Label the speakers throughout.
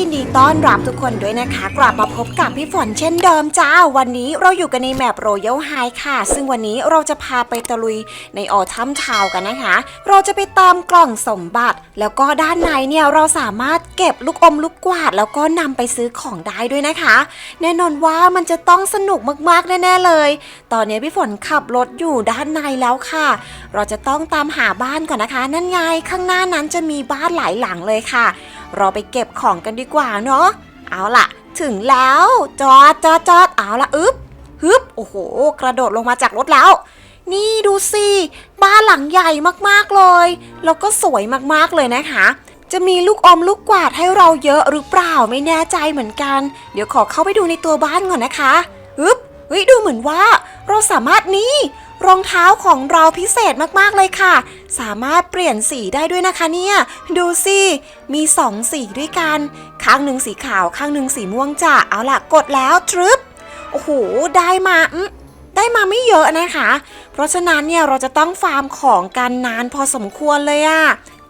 Speaker 1: ยินดีต้อนรับทุกคนด้วยนะคะ กลับมาพบกับพี่ฝนเช่นเดิมจ้า วันนี้เราอยู่กันในแมปโรยัลไฮค่ะ ซึ่งวันนี้เราจะพาไปตะลุยในออทัมทาวกันนะคะ เราจะไปตามกล่องสมบัติ แล้วก็ด้านในเนี่ยเราสามารถเก็บลูกอมลูกกวาด แล้วก็นำไปซื้อของได้ด้วยนะคะ แน่นอนว่ามันจะต้องสนุกมากๆแน่ๆเลย ตอนนี้พี่ฝนขับรถอยู่ด้านในแล้วค่ะ เราจะต้องตามหาบ้านก่อนนะคะ นั่นไงข้างหน้านั้นจะมีบ้านหลายหลังเลยค่ะ เราไปเก็บของกันดีกว่าเนาะเอาล่ะ ถึงแล้ว จอดจอดจอดเอาล่ะอึ๊บฮึบโอ้โห กระโดดลงมาจากรถแล้ว นี่ดูสิบ้านหลังใหญ่มากๆเลย แล้วก็สวยมากๆเลยนะคะ จะมีลูกอมลูกกวาดให้เราเยอะหรือเปล่าไม่แน่ใจเหมือนกัน เดี๋ยวขอเข้าไปดูในตัวบ้านก่อนนะคะฮึบเฮ้ยดูเหมือนว่า เราสามารถนี่รองเท้าของเราพิเศษมากๆเลยค่ะ สามารถเปลี่ยนสีได้ด้วยนะคะเนี่ยดูสิมีสองสีด้วยกันข้างหนึ่งสีขาวข้างหนึ่งสีม่วงจ้ะเอาล่ะกดแล้วทรึบโอ้โหได้มาได้มาไม่เยอะนะคะ เพราะฉะนั้นเนี่ยเราจะต้องฟาร์มของกันนานพอสมควรเลยอะ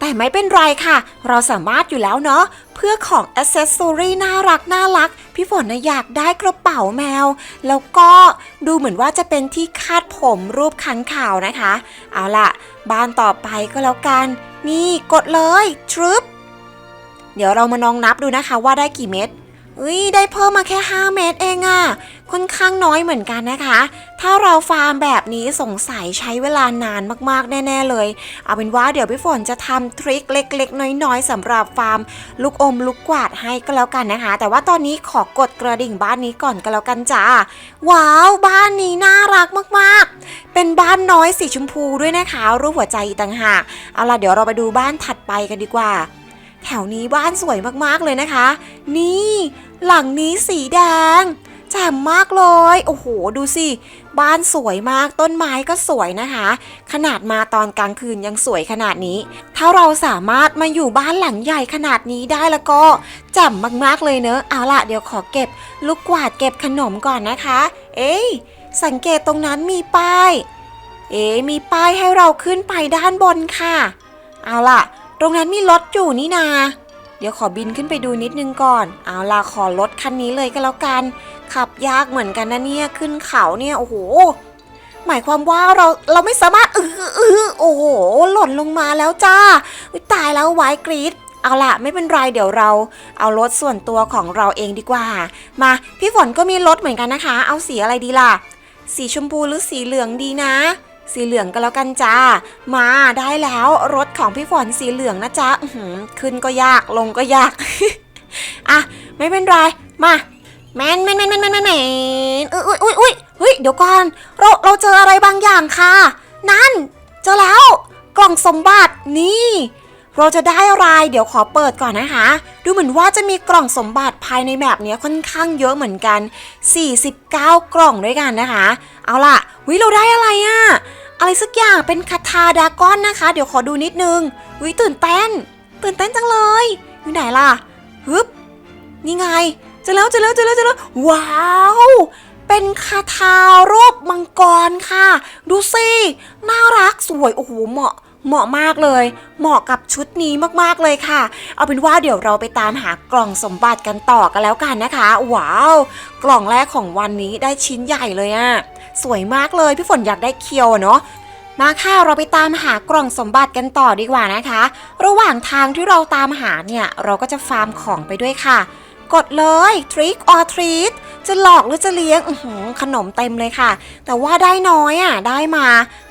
Speaker 1: แต่ไม่เป็นไรค่ะ เราสามารถอยู่แล้วเนาะ เพื่อของอ c เซสซอรี่น่ารักน่ารัก พี่ฝนนะอยากได้กระเป๋าแมว แล้วก็ดูเหมือนว่าจะเป็นที่คาดผมรูปขันข่าวนะคะ เอาล่ะ บ้านต่อไปก็แล้วกัน นี่กดเลยทรึบเดี๋ยวเรามาลองนับดูนะคะว่าได้กี่เม็ด อุ้ยได้เพิ่มมาแค่ 5 เม็ดเองอะค่อนข้างน้อยเหมือนกันนะคะ ถ้าเราฟาร์มแบบนี้สงสัยใช้เวลานานมากๆ แน่ ๆ เลย เอาเป็นว่าเดี๋ยวพี่ฝนจะทำทริคเล็ก ๆ น้อย ๆสำหรับฟาร์ม ลูกอมลูกกวาดให้ก็แล้วกันนะคะ แต่ว่าตอนนี้ขอกดกระดิ่งบ้านนี้ก่อนก็แล้วกันจ้า ว้าว บ้านนี้น่ารักมากๆ เป็นบ้านน้อยสีชมพูด้วยนะคะ รูปหัวใจต่างหาก เอาล่ะเดี๋ยวเราไปดูบ้านถัดไปกันดีกว่า แถวนี้บ้านสวยมากๆเลยนะคะ นี่ หลังนี้สีแดงแจ่มมากเลย โอ้โห ดูสิ บ้านสวยมาก ต้นไม้ก็สวยนะคะ ขนาดมาตอนกลางคืนยังสวยขนาดนี้ ถ้าเราสามารถมาอยู่บ้านหลังใหญ่ขนาดนี้ได้แล้วก็แจ่มมากๆเลยเนอะ เอาล่ะ เดี๋ยวขอเก็บ ลูกกวาดเก็บขนมก่อนนะคะ เอ้ยสังเกตตรงนั้นมีป้าย เอ๊ะมีป้ายให้เราขึ้นไปด้านบนค่ะ เอาล่ะ ตรงนั้นมีรถอยู่นี่นา เดี๋ยวขอบินขึ้นไปดูนิดนึงก่อน เอาล่ะขอรถคันนี้เลยก็แล้วกัน ขับยากเหมือนกันนะเนี่ย ขึ้นเขาเนี่ยโอ้โห หมายความว่าเราเราไม่สามารถอืออือโอ้โห หล่นลงมาแล้วจ้า ตายแล้วไว้กรีดเอาล่ะไม่เป็นไรเดี๋ยวเราเอารถส่วนตัวของเราเองดีกว่า มาพี่ฝนก็มีรถเหมือนกันนะคะ เอาสีอะไรดีล่ะ สีชมพูหรือสีเหลืองดีนะ สีเหลืองก็แล้วกันจ้า มาได้แล้วรถของพี่ฝนสีเหลืองนะจ๊ะขึ้นก็ยากลงก็ยาก อะ ไม่เป็นไร มาแมนแมนแมนแมนแมนแมนแมนอุ้ยอุ้ยอุ้ยเฮ้ยเดี๋ยวก่อน เราเราเจออะไรบางอย่างค่ะ นั่น เจอแล้ว กล่องสมบัตินี่ เราจะได้อะไร เดี๋ยวขอเปิดก่อนนะคะ ดูเหมือนว่าจะมีกล่องสมบัติภายในแมปเนี้ค่อนข้างเยอะเหมือนกัน 49 กล่องด้วยกันนะคะ เอาล่ะวิเราได้อะไรอะอะไรสักอย่างเป็นคาถาดาก้อนนะคะ เดี๋ยวขอดูนิดนึงวิตื่นเต้น ตื่นเต้นจังเลย อยู่ไหนล่ะฮึบนี่ไงเจอแล้วเจอแล้วเจอแล้วเจอแล้วว้าวเป็นคาถารูปมังกรค่ะ ดูสิน่ารักสวยโอ้โหเหมาะ เหมาะมากเลย เหมาะกับชุดนี้มากๆเลยค่ะ เอาเป็นว่าเดี๋ยวเราไปตามหากล่องสมบัติกันต่อกันแล้วกันนะคะ ว้าว กล่องแรกของวันนี้ได้ชิ้นใหญ่เลยอะสวยมากเลย พี่ฝนอยากได้เคียวอะเนาะมาค่ะเราไปตามหากล่องสมบัติกันต่อดีกว่านะคะ ระหว่างทางที่เราตามหาเนี่ยเราก็จะฟาร์มของไปด้วยค่ะ กดเลย trick or treat จะหลอกหรือจะเลี้ยงขนมเต็มเลยค่ะ แต่ว่าได้น้อยอะได้มา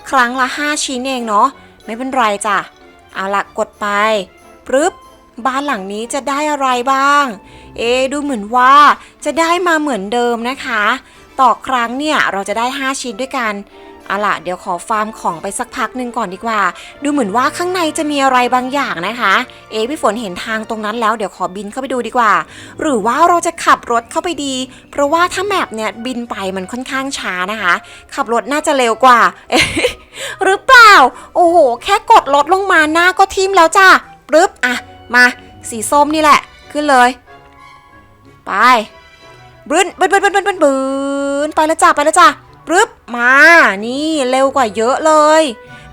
Speaker 1: ครั้งละ 5 ชิ้นเองเนาะ ไม่เป็นไรจ้ะ เอาละกดไปปึ๊บบ้านหลังนี้จะได้อะไรบ้าง เอ๊ดูเหมือนว่าจะได้มาเหมือนเดิมนะคะ ต่อครั้งเนี่ยเราจะได้ 5 ชิ้นด้วยกัน เอาล่ะเดี๋ยวขอฟาร์มของไปสักพักหนึ่งก่อนดีกว่า ดูเหมือนว่าข้างในจะมีอะไรบางอย่างนะคะ เอะพี่ฝนเห็นทางตรงนั้นแล้วเดี๋ยวขอบินเข้าไปดูดีกว่า หรือว่าเราจะขับรถเข้าไปดี เพราะว่าถ้าแมปเนี่ยบินไปมันค่อนข้างช้านะคะ ขับรถน่าจะเร็วกว่า หรือเปล่า โอ้โห แค่กดรถลงมาหน้าก็ทิมแล้วจ้ะปึ๊บอะมาสีส้มนี่แหละ ขึ้นเลย ไปบึ้นบึ้นบึ้นบึ้นบึ้นบึ้นไปแล้วจ้ะไปแล้วจ้ะ ปึ๊บมานี่เร็วกว่าเยอะเลย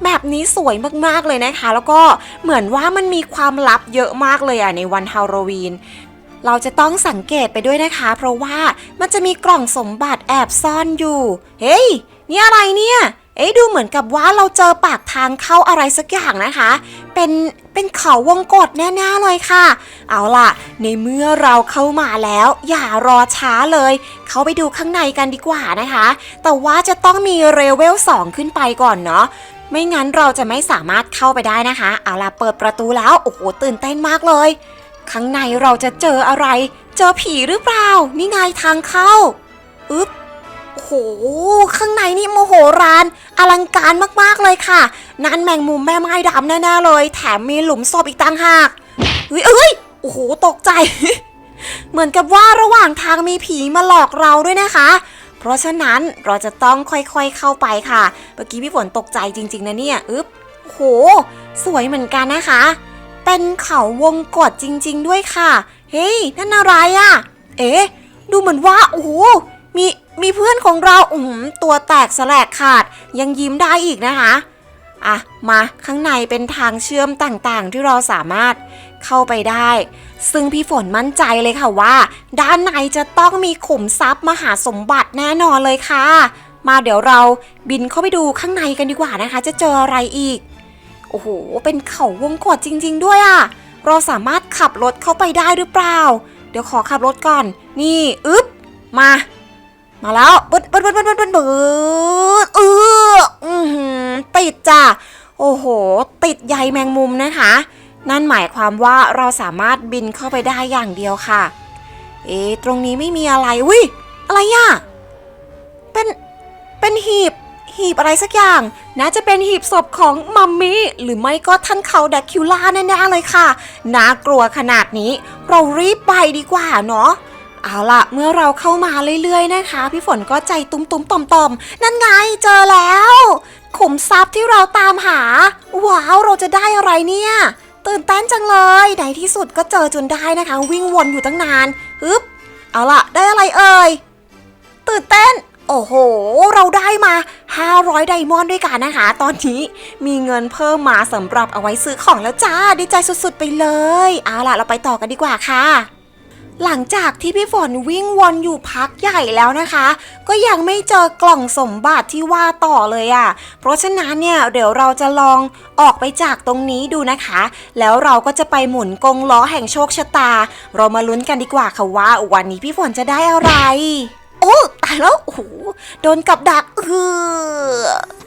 Speaker 1: แบบนี้สวยมากๆเลยนะคะ แล้วก็เหมือนว่ามันมีความลับเยอะมากเลยอะในวันฮาโลวีนเราจะต้องสังเกตไปด้วยนะคะ เพราะว่ามันจะมีกล่องสมบัติแอบซ่อนอยู่ เฮ้ย นี่อะไรเนี่ย เอ๊ะดูเหมือนกับว่าเราเจอปากทางเข้าอะไรสักอย่างนะคะ เป็นเป็นเขาวงกฏแน่ๆเลยค่ะ เอาล่ะ ในเมื่อเราเข้ามาแล้ว อย่ารอช้าเลย เข้าไปดูข้างในกันดีกว่านะคะ แต่ว่าจะต้องมีเรเวล 2 ขึ้นไปก่อนเนาะไม่งั้นเราจะไม่สามารถเข้าไปได้นะคะ เอาล่ะเปิดประตูแล้วโอ้โหตื่นเต้นมากเลย ข้างในเราจะเจออะไร เจอผีหรือเปล่า นี่ไงทางเข้า หข้างในนี่โมโหรานอลังการมากๆเลยค่ะ นั่นแมงมุมแม่ไม้ดำแน่ๆเลย แถมมีหลุมศพอีกต่างหากเฮ้ยเอ้ยโอ้โหตกใจ เหมือนกับว่าระหว่างทางมีผีมาหลอกเราด้วยนะคะ เพราะฉะนั้นเราจะต้องค่อยๆเข้าไปค่ะ เมื่อกี้พี่ฝนตกใจจริง ๆ นะเนี่ยอึ๊บโอ้โหสวยเหมือนกันนะคะ เป็นเขาวงกฏจริง ๆ ด้วยค่ะ เฮ้ยนั่นอะไรอะ่ะ เอ๊ะดูเหมือนว่าโอ้โหมี มีเพื่อนของเราอืมตัวแตกสลกขาดยังยิ้มได้อีกนะคะอะมาข้างในเป็นทางเชื่อมต่างๆ ที่เราสามารถเข้าไปได้ ซึ่งพี่ฝนมั่นใจเลยค่ะว่า ด้านในจะต้องมีขุมทรัพย์มหาสมบัติแน่นอนเลยค่ะ มาเดี๋ยวเราบินเข้าไปดูข้างในกันดีกว่านะคะ จะเจออะไรอีก โอ้โห เป็นเขาวงกฏจริง ๆ ด้วยอะ่ะเราสามารถขับรถเข้าไปได้หรือเปล่า เดี๋ยวขอขับรถก่อน นี่ อึ๊บ มา มาแล้วบึดบึดบึดบึดบึดบึดบึดเอออือหือติดจ้ะโอ้โห ติดใยแมงมุมนะคะ นั่นหมายความว่าเราสามารถบินเข้าไปได้อย่างเดียวค่ะ เอ๊ะตรงนี้ไม่มีอะไรวิอะไรอะเป็นเป็นหีบหีบอะไรสักอย่างน่าจะเป็นหีบศพของมัมมี่หรือไม่ก็ท่านเขาแดกคิวล่าแน่ๆเลยค่ะ น่ากลัวขนาดนี้ เรารีบไปดีกว่าเนาะ เอาล่ะ เมื่อเราเข้ามาเรื่อยๆนะคะ พี่ฝนก็ใจตุ้มๆต่อมๆนั่นไงเจอแล้วขุมทรัพย์ที่เราตามหา ว้าวเราจะได้อะไรเนี่ยตื่นเต้นจังเลยในที่สุดก็เจอจนได้นะคะ วิ่งวนอยู่ตั้งนานฮึบเอาล่ะ ได้อะไรเอ่ยตื่นเต้น โอ้โห เราได้มา 500 ไดมอนด์ด้วยกันนะคะ ตอนนี้มีเงินเพิ่มมาสำหรับเอาไว้ซื้อของแล้วจ้าดีใจสุดๆไปเลย เอาล่ะ เราไปต่อกันดีกว่าค่ะ หลังจากที่พี่ฝนวิ่งวนอยู่พักใหญ่แล้วนะคะ ก็ยังไม่เจอกล่องสมบัติที่ว่าต่อเลยอะ่ะ เพราะฉะนั้นเนี่ยเดี๋ยวเราจะลองออกไปจากตรงนี้ดูนะคะ แล้วเราก็จะไปหมุนกงล้อแห่งโชคชะตา เรามาลุ้นกันดีกว่าค่ะว่า วันนี้พี่ฝนจะได้อะไร อ้ตายแล้วโอ้โหโดนกับดักเออ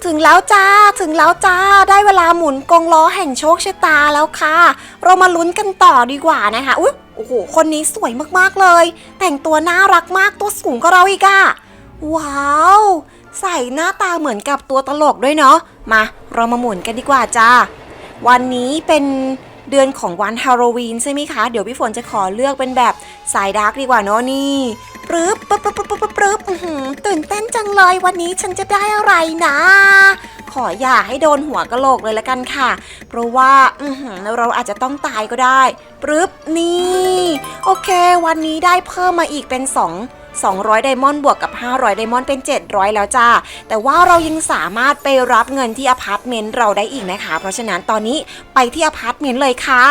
Speaker 1: ถึงแล้วจ้าถึงแล้วจ้าได้เวลาหมุนกงล้อแห่งโชคชะตาแล้วค่ะ เรามาลุ้นกันต่อดีกว่านะคะอุ๊ยโอ้โหคนนี้สวยมากๆเลย แต่งตัวน่ารักมากตัวสูงกว่าเราอีกอะว้าว ใส่หน้าตาเหมือนกับตัวตลกด้วยเนาะมาเรามาหมุนกันดีกว่าจ้าวันนี้เป็นเดือนของวันฮาโลวีนใช่ไหมคะ เดี๋ยวพี่ฝนจะขอเลือกเป็นแบบสายดาร์กดีกว่าเนาะนี่ ปรึบปึ๊บปึ๊บปึ๊บปึ๊บปึ๊บตื่นเต้นจังเลยวันนี้ฉันจะได้อะไรนะ ขออย่าให้โดนหัวกะโหลกเลยละกันค่ะ เพราะว่าอืเราอาจจะต้องตายก็ได้ปรึบนี่ โอเค วันนี้ได้เพิ่มมาอีกเป็น2 200ไดมอนด์บวกกับ 500ไดมอนด์เป็น 700 แล้วจ้า แต่ว่าเรายังสามารถไปรับเงินที่อพาร์ตเมนต์เราได้อีกนะคะ เพราะฉะนั้นตอนนี้ไปที่อพาร์ตเมนต์เลยค่ะ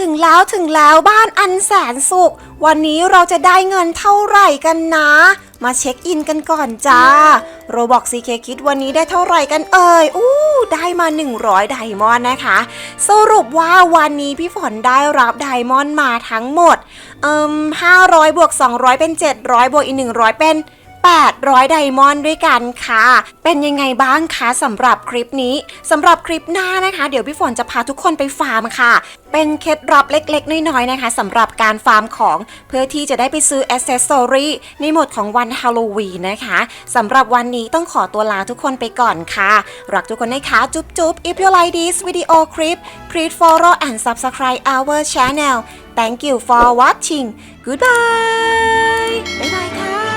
Speaker 1: ถึงแล้วถึงแล้วบ้านอันแสนสุข วันนี้เราจะได้เงินเท่าไหร่กันนะ มาเช็คอินกันก่อนจ้าโรบอกซีเคคิดวันนี้ได้เท่าไหร่กันเอ่ยอู้ได้มา 100 ไดมอนด์นะคะ สรุปว่าวันนี้พี่ฝนได้รับไดมอนด์มาทั้งหมด เอ่ม500 บวก 200 เป็น 700 บวกอีก 100 เป็น 800 ไดมอนด์ด้วยกันค่ะ เป็นยังไงบ้างคะสำหรับคลิปนี้สำหรับคลิปหน้านะคะ เดี๋ยวพี่ฝนจะพาทุกคนไปฟาร์มค่ะ เป็นเคล็ดลับเล็กๆ น้อยๆนะคะสำหรับการฟาร์มของเพื่อที่จะได้ไปซื้ออ c เซสซอรีในโหมดของวันฮาโลวีนนะคะสำหรับวันนี้ต้องขอตัวลาทุกคนไปก่อนค่ะ รักทุกคนนะคะ จุ๊บจุ๊บ if you like this video clip please follow and subscribe our channel thank you for watching goodbye บ๊ายบายค่ะ